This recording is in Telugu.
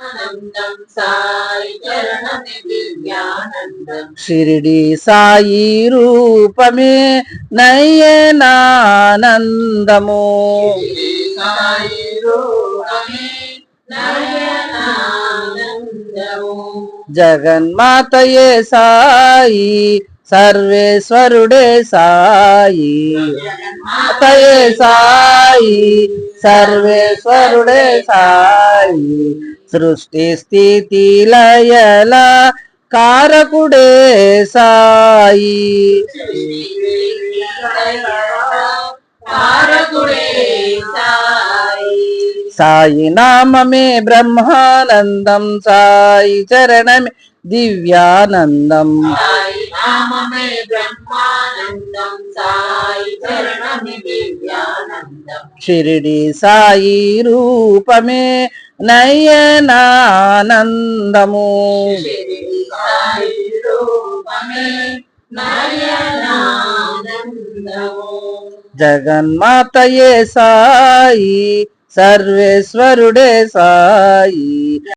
ఆనందం సాయి చరణమి దివ్యానందం. షిరిడి సాయి రూపమే నయనానందము సాయి రూపమే నయనానందము జగన్మాతయే సాయి సర్వేశ్వరుడే సృష్టి స్థితి లయల కారకుడే సాయి. సాయి నామమే బ్రహ్మానందం సాయి చరణమే దివ్యానందం. షిరిడి సాయి రూపమే నయనానందము. జగన్మాతయే సాయి సర్వేశ్వరుడే సాయి.